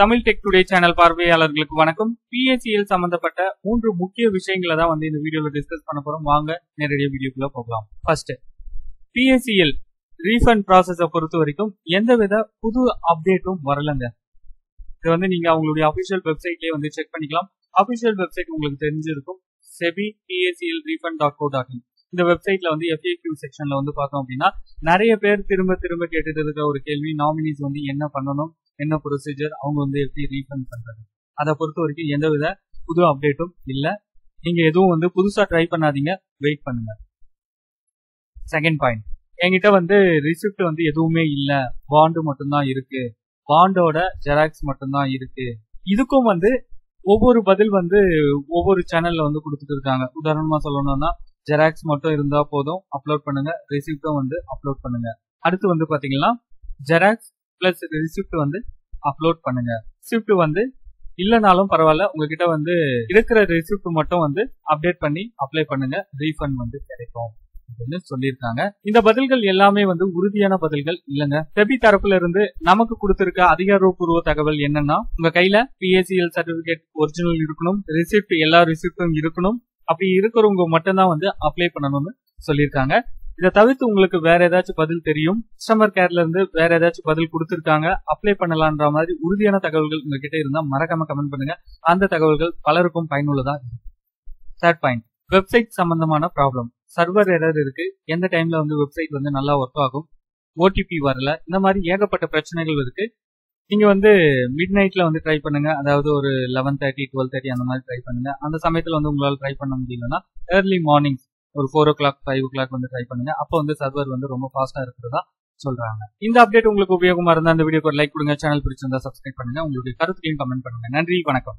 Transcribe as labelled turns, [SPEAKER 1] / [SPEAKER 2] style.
[SPEAKER 1] Tamil tech today channel பார்வையாளர்களுக்கு வணக்கம். PSCL சம்பந்தப்பட்ட மூன்று முக்கிய விஷயங்களை தான் வந்து இந்த வீடியோல டிஸ்கஸ் பண்ண போறோம். வாங்க நேரடியாக வீடியோக்குள்ள போகலாம். ஃபர்ஸ்ட் பிஎஸ்சிஎல் ரீஃபண்ட் ப்ராசஸை பொறுத்த வரைக்கும் எந்தவித புது அப்டேட்டும் வரலங்க. இது வந்து நீங்க அவங்களுடைய அபிஷியல் வெப்சைட்லயே வந்து செக் பண்ணிக்கலாம். அபிஷியல் வெப்சைட் உங்களுக்கு தெரிஞ்சிருக்கும். SEBI PSCL refund dot co dot in இந்த வெப்சைட்ல வந்து எஃப்ஏக்யூ செக்ஷன்ல வந்து பார்த்தோம் அப்படின்னா நிறைய பேர் திரும்ப திரும்ப கேட்டுட்டு இருக்க ஒரு கேள்வி நாமினிஸ் வந்து என்ன பண்ணணும்? என்ன ப்ரொசீஜர் அவங்க வந்து எப்படி ரீஃபண்ட் பண்றது? அதை பொறுத்த வரைக்கும் எந்தவித புது அப்டேட்டும் இல்லை. நீங்க எதுவும் வந்து புதுசா ட்ரை பண்ணாதீங்க. வெயிட் பண்ணுங்க. செகண்ட் பாயிண்ட் என்கிட்ட வந்து ரிசிப்ட் வந்து எதுவுமே இல்ல. பாண்டு மட்டும்தான் இருக்கு. பாண்டோட ஜெராக்ஸ் மட்டும்தான் இருக்கு. இதுக்கும் வந்து ஒவ்வொரு பதில் வந்து ஒவ்வொரு சேனல்ல வந்து கொடுத்துட்டு இருக்காங்க. உதாரணமா சொல்லணும்னா ஜெராக்ஸ் மட்டும் இருந்தா போதும். அப்லோட் பண்ணுங்க. ரிசிப்டும் வந்து அப்லோட் பண்ணுங்க. அடுத்து வந்து பாத்தீங்கன்னா ஜெராக்ஸ் பிளஸ் ரிசிப்ட் வந்து அப்லோட் பண்ணுங்க. ரிசிப்ட் வந்து இல்லைனாலும் பரவாயில்ல உங்ககிட்ட வந்து இருக்கிற ரிசிப்ட் மட்டும் வந்து அப்டேட் பண்ணி அப்ளை பண்ணுங்க ரீஃபண்ட் வந்து கிடைக்கும் அப்படின்னு சொல்லியிருக்காங்க. இந்த பதில்கள் எல்லாமே வந்து உறுதியான பதில்கள் இல்லைங்க. செபி தரப்புல இருந்து நமக்கு கொடுத்திருக்க அதிகாரப்பூர்வ தகவல் என்னன்னா உங்க கையில பிஎஸ்சிஎல் சர்டிபிகேட் ஒரிஜினல் இருக்கணும் ரிசிப்ட் எல்லா ரிசிப்டும் இருக்கணும். அப்படி இருக்கிறவங்க மட்டும்தான் வந்து அப்ளை பண்ணணும்னு சொல்லியிருக்காங்க. இதை தவிர்த்து உங்களுக்கு வேற ஏதாச்சும் பதில் தெரியும் கஸ்டமர் கேர்ல இருந்து வேற ஏதாச்சும் பதில் கொடுத்துருக்காங்க அப்ளை பண்ணலான்ற மாதிரி உறுதியான தகவல்கள் உங்ககிட்ட இருந்தா மறக்காம கமெண்ட் பண்ணுங்க. அந்த தகவல்கள் பலருக்கும் பயனுள்ளதா தேர்ட் பாயிண்ட் வெப்சைட் சம்பந்தமான ப்ராப்ளம் சர்வர் எரர் இருக்கு. எந்த டைம்ல வந்து வெப்சைட் வந்து நல்லா ஒர்க் ஆகும்? ஓடிபி வரல. இந்த மாதிரி ஏகப்பட்ட பிரச்சனைகள் இருக்கு. நீங்க வந்து மிட் நைட்ல வந்து ட்ரை பண்ணுங்க. அதாவது ஒரு லெவன் தேர்ட்டி டுவெல் தேர்ட்டி அந்த மாதிரி ட்ரை பண்ணுங்க. அந்த சமயத்துல வந்து உங்களால் ட்ரை பண்ண முடியலன்னா ஏர்லி மார்னிங் ஒரு four o'clock five o'clock வந்து ட்ரை பண்ணுங்க. அப்போ வந்து சர்வர் வந்து ரொம்ப ஃபாஸ்ட்டாக இருக்கிறதா சொல்றாங்க. இந்த அப்டேட் உங்களுக்கு உபயோகமா இருந்தா அந்த வீடியோக்கு ஒரு லைக் கொடுங்க. சேனல் பிடிச்சிருந்தா சப்ஸ்கிரைப் பண்ணுங்க. உங்களுடைய கருத்துக்களையும் கமெண்ட் பண்ணுங்க. நன்றி வணக்கம்.